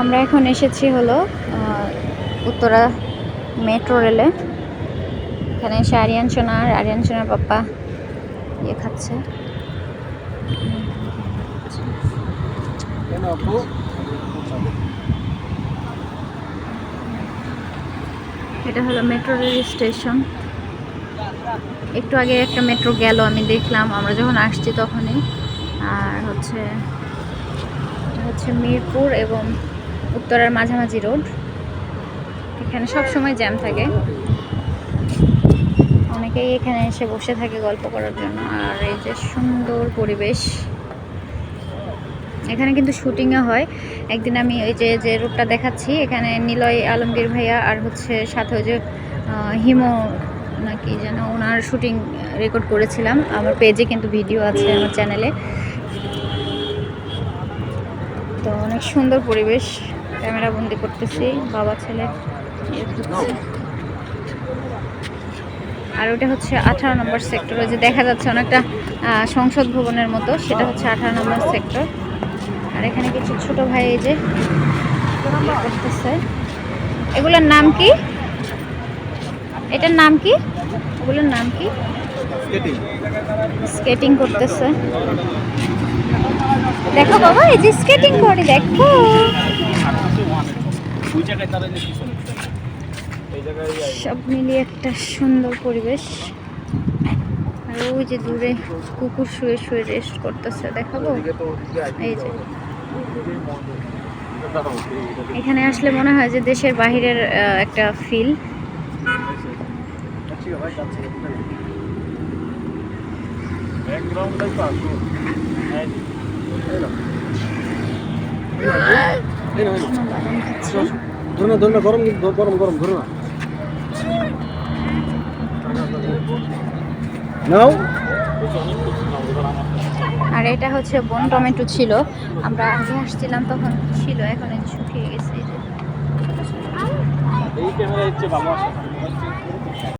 আমরা এখন এসেছি হলো উত্তরা মেট্রো রেলে। এখানে এসে আরিয়ান সোনা আর আরিয়ান সোনার পাপ্পা ইয়ে খাচ্ছে। এটা হলো মেট্রো রেল স্টেশন। একটু আগে একটা মেট্রো গেল আমি দেখলাম। আমরা যখন আসছি তখনই। আর হচ্ছে এটা হচ্ছে মিরপুর এবং উত্তরার মাঝামাঝি রোড। এখানে সব সময় জ্যাম থাকে। অনেকেই এখানে এসে বসে থাকে গল্প করার জন্য। আর এই যে সুন্দর পরিবেশ। এখানে কিন্তু শুটিংও হয়। একদিন আমি ওই যে যে রোডটা দেখাচ্ছি, এখানে নিলয় আলমগীর ভাইয়া আর হচ্ছে সাথে ওই যে হিমো নাকি যেন ওনার শুটিং রেকর্ড করেছিলাম। আমার পেজে কিন্তু ভিডিও আছে আমার চ্যানেলে তো অনেক সুন্দর পরিবেশ। ক্যামেরা বন্দি করতেছি বাবা ছেলে আর ওটা হচ্ছে আঠারো নম্বর সেক্টর ওই যে দেখা যাচ্ছে অনেকটা সংসদ ভবনের মতো সেটা হচ্ছে আঠারো নম্বর সেক্টর। আর এখানে কিছু ছোট ভাই এই যে করতেছে। এগুলোর নাম কি? এটার নাম কি? এগুলোর নাম কি? স্কেটিং করতেছে। দেখো বাবা এই যে স্কেটিং করে দেখো। জায়গায় তারা যে সব মিলিয়ে একটা সুন্দর পরিবেশ। আর ওই যে দূরে কুকুর শুয়ে শুয়ে রেস্ট করতেছে দেখাবো? এই যে। এখানে আসলে মনে হয় যে দেশের বাহিরের একটা ফিল ব্যাকগ্রাউন্ডটাই তো ধরে না ধরো না গরম কিন্তু গরম গরম ধরো না নাও। আর এটা হচ্ছে বন টমেটো ছিল। আমরা আগে আসছিলাম তখন ছিল এখন এই শুকিয়ে গেছে এই ক্যামেরা হচ্ছে ভালো আসে